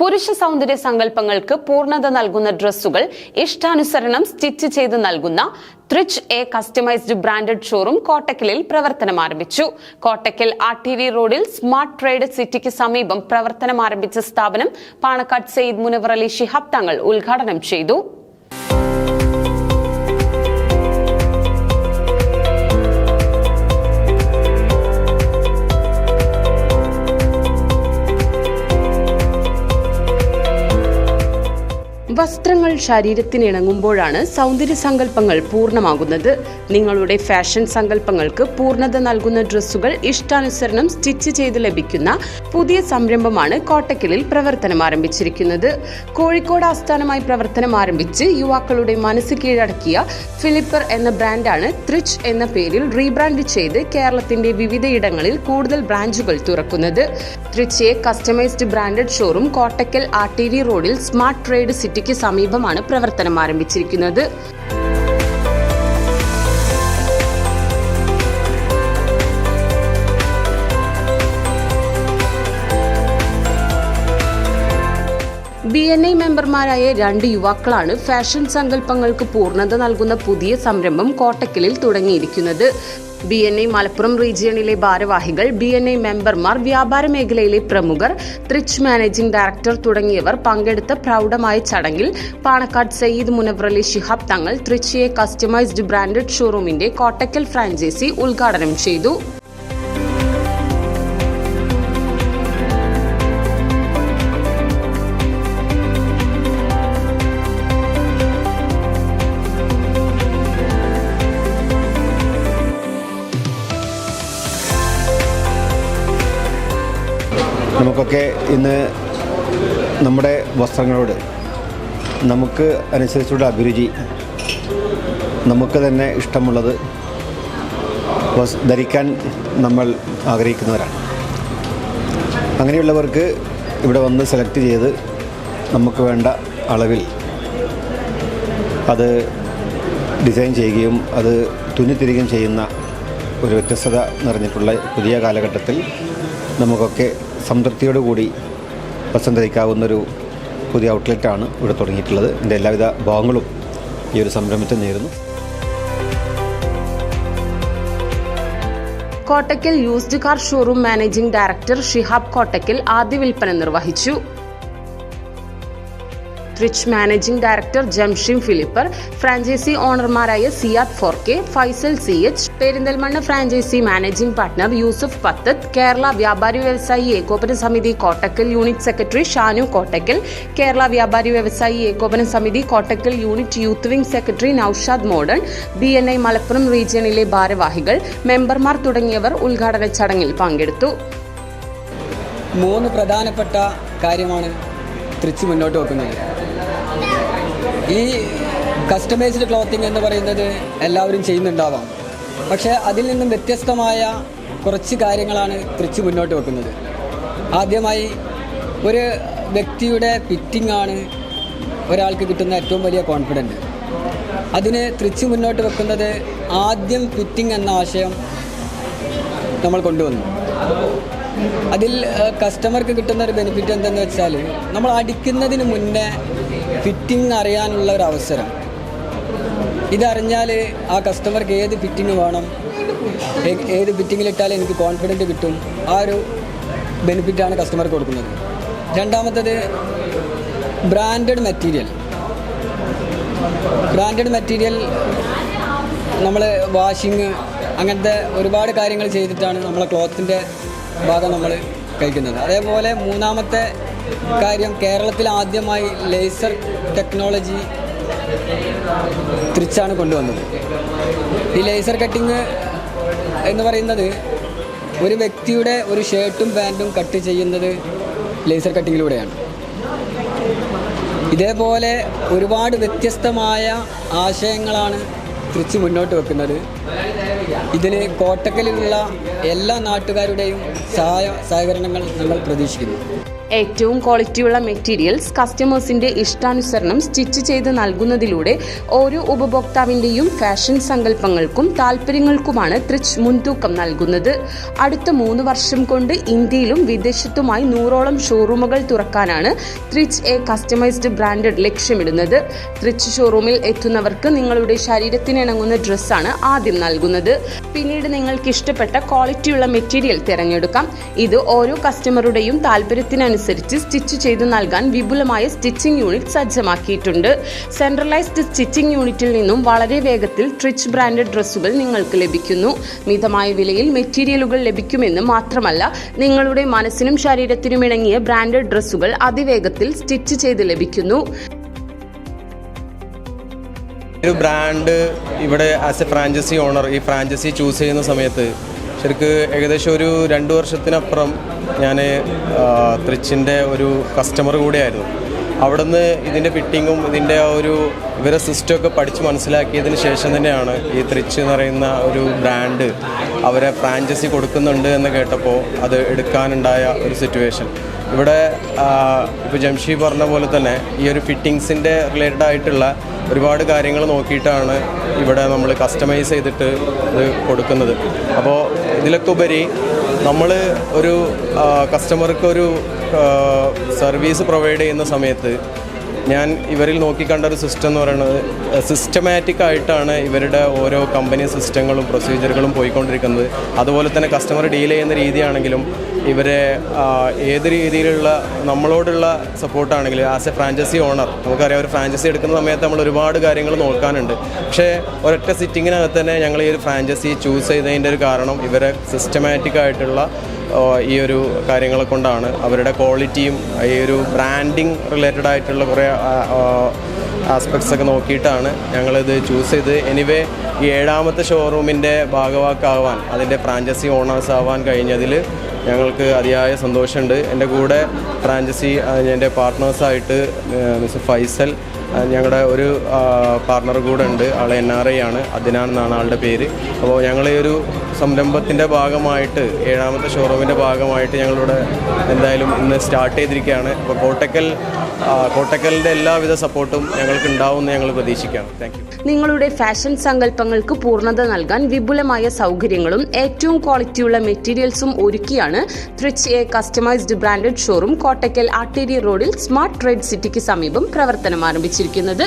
പുരുഷ സൗന്ദര്യ സങ്കല്പങ്ങൾക്ക് പൂർണത നൽകുന്ന ഡ്രസ്സുകൾ ഇഷ്ടാനുസരണം സ്റ്റിച്ച് ചെയ്ത് നൽകുന്ന ത്രിച്ച് എ കസ്റ്റമൈസ്ഡ് ബ്രാൻഡഡ് ഷോറൂം കോട്ടക്കലിൽ പ്രവർത്തനം ആരംഭിച്ചു. കോട്ടക്കൽ ആർ ടി വി റോഡിൽ സ്മാർട്ട് ട്രേഡ് സിറ്റിക്ക് സമീപം പ്രവർത്തനം ആരംഭിച്ച സ്ഥാപനം പാണക്കാട് സെയ്ദ് മുനവർ അലി ശിഹാബ് തങ്ങൾ ഉദ്ഘാടനം ചെയ്തു. വസ്ത്രങ്ങൾ ശരീരത്തിന് ഇണങ്ങുമ്പോഴാണ് സൗന്ദര്യ സങ്കല്പങ്ങൾ പൂർണമാകുന്നത്. നിങ്ങളുടെ ഫാഷൻ സങ്കല്പങ്ങൾക്ക് പൂർണത നൽകുന്ന ഡ്രസ്സുകൾ ഇഷ്ടാനുസരണം സ്റ്റിച്ച് ചെയ്ത് ലഭിക്കുന്ന പുതിയ സംരംഭമാണ് കോട്ടക്കലിൽ പ്രവർത്തനം ആരംഭിച്ചിരിക്കുന്നത്. കോഴിക്കോട് ആസ്ഥാനമായി പ്രവർത്തനം ആരംഭിച്ച് യുവാക്കളുടെ മനസ്സ് കീഴടക്കിയ ഫിലിപ്പർ എന്ന ബ്രാൻഡാണ് ത്രിച്ച് എന്ന പേരിൽ റീബ്രാൻഡ് ചെയ്ത് കേരളത്തിന്റെ വിവിധയിടങ്ങളിൽ കൂടുതൽ ബ്രാഞ്ചുകൾ തുറക്കുന്നത്. ത്രിച്ചയെ കസ്റ്റമൈസ്ഡ് ബ്രാൻഡഡ് ഷോറൂം കോട്ടക്കൽ ആർട്ടേരി റോഡിൽ സ്മാർട്ട് ട്രേഡ് സിറ്റിക്ക് സമീപമാണ് പ്രവർത്തനം ആരംഭിച്ചിരിക്കുന്നത്. ബി എൻ ഐ മെമ്പർമാരായ രണ്ട് യുവാക്കളാണ് ഫാഷൻ സങ്കല്പങ്ങൾക്ക് പൂർണത നൽകുന്ന പുതിയ സംരംഭം കോട്ടക്കലിൽ തുടങ്ങിയിരിക്കുന്നത്. ബി എൻ ഐ മലപ്പുറം റീജിയണിലെ ഭാരവാഹികൾ ബി എൻ ഐ മെമ്പർമാർ വ്യാപാര മേഖലയിലെ പ്രമുഖർ ത്രിച്ച് മാനേജിംഗ് ഡയറക്ടർ തുടങ്ങിയവർ പങ്കെടുത്ത പ്രൗഢമായ ചടങ്ങിൽ പാണക്കാട് സയ്യിദ് മുനവറലി ശിഹാബ് തങ്ങൾ ത്രിച്ചിയെ കസ്റ്റമൈസ്ഡ് ബ്രാൻഡഡ് ഷോറൂമിന്റെ കോട്ടക്കൽ ഫ്രാഞ്ചൈസി ഉദ്ഘാടനം ചെയ്തു. നമുക്കൊക്കെ ഇന്ന് നമ്മുടെ വസ്ത്രങ്ങളോട് നമുക്ക് അനുസരിച്ചുള്ള അഭിരുചി നമുക്ക് തന്നെ ഇഷ്ടമുള്ളത് ധരിക്കാൻ നമ്മൾ ആഗ്രഹിക്കുന്നവരാണ്. അങ്ങനെയുള്ളവർക്ക് ഇവിടെ വന്ന് സെലക്ട് ചെയ്ത് നമുക്ക് വേണ്ട അളവിൽ അത് ഡിസൈൻ ചെയ്യുകയും അത് തുന്നിത്തിരികയും ചെയ്യുന്ന ഒരു വ്യത്യസ്തത നിറഞ്ഞിട്ടുള്ള പുതിയ കാലഘട്ടത്തിൽ നമുക്കൊക്കെ സംതൃപ്തിയോടുകൂടി വസ്ത്രം ധരിക്കാവുന്നൊരു പുതിയ ഔട്ട്ലെറ്റാണ് ഇവിടെ തുടങ്ങിയിട്ടുള്ളത്. എന്റെ എല്ലാവിധ ഭാഗങ്ങളും ഈ ഒരു സംരംഭത്തിൽ നേരുന്നു. Kottakkal used car showroom managing director Shihab Kottakkal ആദ്യ വിൽപ്പന നിർവഹിച്ചു. റിച്ച് മാനേജിംഗ് ഡയറക്ടർ ജംഷിം ഫിലിപ്പർ ഫ്രാഞ്ചൈസി ഓണർമാരായ Siyad four K Faisal C H Perinthalmanna franchise managing partner Yusuf പത്തത് Kerala വ്യാപാരി വ്യവസായി ഏകോപന സമിതി കോട്ടക്കൽ യൂണിറ്റ് സെക്രട്ടറി ഷാനു കോട്ടക്കൽ കേരള വ്യാപാരി വ്യവസായി ഏകോപന സമിതി Kottakkal unit youth wing secretary Noushad modern B N I Malappuram റീജിയണിലെ ഭാരവാഹികൾ മെമ്പർമാർ തുടങ്ങിയവർ ഉദ്ഘാടന ചടങ്ങിൽ പങ്കെടുത്തു. മൂന്ന് പ്രധാനപ്പെട്ട കാര്യമാണ് തിരിച്ചു മുന്നോട്ട് വെക്കുന്നത്. ഈ കസ്റ്റമൈസ്ഡ് ക്ലോത്തിങ് എന്ന് പറയുന്നത് എല്ലാവരും ചെയ്യുന്നുണ്ടാവാം. പക്ഷേ അതിൽ നിന്നും വ്യത്യസ്തമായ കുറച്ച് കാര്യങ്ങളാണ് തൃച്ച് മുന്നോട്ട് വെക്കുന്നത്. ആദ്യമായി ഒരു വ്യക്തിയുടെ ഫിറ്റിംഗ് ആണ് ഒരാൾക്ക് കിട്ടുന്ന ഏറ്റവും വലിയ കോൺഫിഡന്റ് അതിന് തൃച്ച് മുന്നോട്ട് വെക്കുന്നത് ആദ്യം ഫിറ്റിംഗ് എന്ന ആശയം നമ്മൾ കൊണ്ടുവന്നു. അതിൽ കസ്റ്റമർക്ക് കിട്ടുന്ന ഒരു ബെനിഫിറ്റ് എന്തെന്ന് വെച്ചാൽ നമ്മൾ അടിക്കുന്നതിന് മുന്നേ ഫിറ്റിംഗ് അറിയാനുള്ള ഒരു അവസരം. ഇതറിഞ്ഞാൽ ആ കസ്റ്റമർക്ക് ഏത് ഫിറ്റിംഗ് വേണം? ഏത് ഫിറ്റിങ്ങിലിട്ടാൽ എനിക്ക് കോൺഫിഡന്റ് കിട്ടും? ആ ഒരു ബെനിഫിറ്റാണ് കസ്റ്റമർക്ക് കൊടുക്കുന്നത്. രണ്ടാമത്തത് ബ്രാൻഡഡ് മെറ്റീരിയൽ ബ്രാൻഡഡ് മെറ്റീരിയൽ നമ്മൾ വാഷിങ് അങ്ങനത്തെ ഒരുപാട് കാര്യങ്ങൾ ചെയ്തിട്ടാണ് നമ്മളെ ക്ലോത്തിന്റെ ഭാഗം നമ്മൾ കഴിക്കുന്നത്. അതേപോലെ മൂന്നാമത്തെ കാര്യം കേരളത്തിൽ ആദ്യമായി ലേസർ ടെക്നോളജി തിരിച്ചാണ് കൊണ്ടുവന്നത്. ഈ ലേസർ കട്ടിങ് എന്ന് പറയുന്നത് ഒരു വ്യക്തിയുടെ ഒരു ഷർട്ടും പാന്റും കട്ട് ചെയ്യുന്നത് ലേസർ കട്ടിങ്ങിലൂടെയാണ് ഇതേപോലെ ഒരുപാട് വ്യത്യസ്തമായ ആശയങ്ങളാണ് തിരിച്ച് മുന്നോട്ട് വെക്കുന്നത്. ഇതിന് കോട്ടക്കലിലുള്ള എല്ലാ നാട്ടുകാരുടെയും സഹായ സഹകരണങ്ങൾ നമ്മൾ പ്രതീക്ഷിക്കുന്നു. ഏറ്റവും ക്വാളിറ്റിയുള്ള മെറ്റീരിയൽസ് കസ്റ്റമേഴ്സിന്റെ ഇഷ്ടാനുസരണം സ്റ്റിച്ച് ചെയ്ത് നൽകുന്നതിലൂടെ ഓരോ ഉപഭോക്താവിന്റെയും ഫാഷൻ സങ്കല്പങ്ങൾക്കും താല്പര്യങ്ങൾക്കുമാണ് ത്രിച്ച് മുൻതൂക്കം നൽകുന്നത്. അടുത്ത മൂന്ന് വർഷം കൊണ്ട് ഇന്ത്യയിലും വിദേശത്തുമായി നൂറോളം ഷോറൂമുകൾ തുറക്കാനാണ് ത്രിച്ച് എ കസ്റ്റമൈസ്ഡ് ബ്രാൻഡഡ് ലക്ഷ്യമിടുന്നത്. ത്രിച്ച് ഷോറൂമിൽ എത്തുന്നവർക്ക് നിങ്ങളുടെ ശരീരത്തിനിണങ്ങുന്ന ഡ്രസ്സാണ് ആദ്യം നൽകുന്നത്. പിന്നീട് നിങ്ങൾക്ക് ഇഷ്ടപ്പെട്ട ക്വാളിറ്റിയുള്ള മെറ്റീരിയൽ തിരഞ്ഞെടുക്കാം. ഇത് ഓരോ കസ്റ്റമറുടെയും താല്പര്യത്തിനനുസരിച്ച് സ്റ്റിച്ച് ചെയ്ത് നൽകാൻ വിപുലമായ സ്റ്റിച്ചിങ് യൂണിറ്റ് സജ്ജമാക്കിയിട്ടുണ്ട്. സെൻട്രലൈസ്ഡ് സ്റ്റിച്ചിങ് യൂണിറ്റിൽ നിന്നും വളരെ വേഗത്തിൽ ട്രിച്ച് ബ്രാൻഡഡ് ഡ്രസ്സുകൾ നിങ്ങൾക്ക് ലഭിക്കുന്നു. മിതമായ വിലയിൽ മെറ്റീരിയലുകൾ ലഭിക്കുമെന്ന് മാത്രമല്ല നിങ്ങളുടെ മനസ്സിനും ശരീരത്തിനും ഇണങ്ങിയ ബ്രാൻഡഡ് ഡ്രസ്സുകൾ അതിവേഗത്തിൽ സ്റ്റിച്ച് ചെയ്ത് ലഭിക്കുന്നു. ഒരു ബ്രാൻഡ് ഇവിടെ ആസ് എ ഫ്രാഞ്ചൈസി ഓണർ ഈ ഫ്രാഞ്ചൈസി ചൂസ് ചെയ്യുന്ന സമയത്ത് ശരിക്ക് ഏകദേശം ഒരു രണ്ട് വർഷത്തിനപ്പുറം ഞാൻ ത്രിച്ചിന്റെ ഒരു കസ്റ്റമർ കൂടിയായിരുന്നു. അവിടുന്ന് ഇതിന്റെ ഫിറ്റിങ്ങും ഇതിന്റെ ആ ഒരു ഇവരെ സിസ്റ്റമൊക്കെ പഠിച്ച് മനസ്സിലാക്കിയതിന് ശേഷം തന്നെയാണ് ഈ ത്രിച്ച് എന്ന് പറയുന്ന ഒരു ബ്രാൻഡ് അവരെ ഫ്രാഞ്ചൈസി കൊടുക്കുന്നുണ്ട് എന്ന് കേട്ടപ്പോൾ അത് എടുക്കാനുണ്ടായ ഒരു സിറ്റുവേഷൻ ഇവിടെ ഇപ്പോൾ ജംഷി പറഞ്ഞ പോലെ തന്നെ ഈ ഒരു ഫിറ്റിങ്സിന്റെ റിലേറ്റഡ് ആയിട്ടുള്ള ഒരുപാട് കാര്യങ്ങൾ നോക്കിയിട്ടാണ് ഇവിടെ നമ്മൾ കസ്റ്റമൈസ് ചെയ്തിട്ട് ഇത് കൊടുക്കുന്നത്. അപ്പോൾ ഇതിലൊക്കെ ഉപരി നമ്മൾ ഒരു കസ്റ്റമർക്ക് ഒരു സർവീസ് പ്രൊവൈഡ് ചെയ്യുന്ന സമയത്ത് ഞാൻ ഇവരിൽ നോക്കിക്കണ്ട ഒരു സിസ്റ്റം എന്ന് പറയുന്നത് സിസ്റ്റമാറ്റിക് ആയിട്ടാണ് ഇവരുടെ ഓരോ കമ്പനി സിസ്റ്റങ്ങളും പ്രൊസീജിയറുകളും പോയിക്കൊണ്ടിരിക്കുന്നത്. അതുപോലെ തന്നെ കസ്റ്റമർ ഡീൽ ചെയ്യുന്ന രീതിയാണെങ്കിലും ഇവരെ ഏത് രീതിയിലുള്ള നമ്മളോടുള്ള സപ്പോർട്ടാണെങ്കിലും ആസ് എ ഫ്രാഞ്ചൈസി ഓണർ നമുക്കറിയാം ഒരു ഫ്രാഞ്ചൈസി എടുക്കുന്ന സമയത്ത് നമ്മൾ ഒരുപാട് കാര്യങ്ങൾ നോക്കാനുണ്ട്. പക്ഷേ ഒരൊറ്റ സിറ്റിങ്ങിനകത്ത് തന്നെ ഞങ്ങൾ ഈ ഒരു ഫ്രാഞ്ചൈസി ചൂസ് ചെയ്തതിന്റെ ഒരു കാരണം ഇവരെ സിസ്റ്റമാറ്റിക് ആയിട്ടുള്ള ഈ ഒരു കാര്യങ്ങളെ കൊണ്ടാണ്. അവരുടെ ക്വാളിറ്റിയും ഈ ഒരു ബ്രാൻഡിങ് റിലേറ്റഡ് ആയിട്ടുള്ള കുറേ ആസ്പെക്ട്സ് ഒക്കെ നോക്കിയിട്ടാണ് ഞങ്ങളിത് ചൂസ് ചെയ്ത്. എനിവേ ഈ ഏഴാമത്തെ ഷോറൂമിന്റെ ഭാഗവാക്കാവാൻ അതിന്റെ ഫ്രാഞ്ചൈസി ഓണേഴ്സ് ആവാൻ കഴിഞ്ഞതിൽ ഞങ്ങൾക്ക് അതിയായ സന്തോഷമുണ്ട്. എന്റെ കൂടെ ഫ്രാഞ്ചൈസി എന്റെ പാർട്ട്നേഴ്സായിട്ട് മിസ്റ്റർ ഫൈസൽ ഞങ്ങളുടെ ഒരു പാർട്ണർ കൂടെ ഉണ്ട്. ആൾ എൻ ആർ ഐ ആണ്. അതിനാണെന്നാണ് ആളുടെ പേര്. അപ്പോൾ ഞങ്ങൾ ഒരു സംരംഭത്തിന്റെ ഭാഗമായിട്ട് ഏഴാമത്തെ ഷോറൂമിന്റെ ഭാഗമായിട്ട് ഞങ്ങളിവിടെ എന്തായാലും ഇന്ന് സ്റ്റാർട്ട് ചെയ്തിരിക്കുകയാണ്. അപ്പോൾ കോട്ടക്കൽ കോട്ടക്കലിന്റെ എല്ലാവിധ സപ്പോർട്ടും ഞങ്ങൾക്ക് ഉണ്ടാവുമെന്ന് ഞങ്ങൾ പ്രതീക്ഷിക്കുകയാണ്. താങ്ക് നിങ്ങളുടെ ഫാഷൻ സങ്കല്പങ്ങൾക്ക് പൂർണത നൽകാൻ വിപുലമായ സൗകര്യങ്ങളും ഏറ്റവും ക്വാളിറ്റിയുള്ള മെറ്റീരിയൽസും ഒരുക്കിയാണ് ത്രിച്ച് a customised branded showroom Kottakkal Atteri റോഡിൽ സ്മാർട്ട് ട്രേഡ് സിറ്റിക്ക് സമീപം പ്രവർത്തനം ആരംഭിച്ചിരിക്കുന്നത്.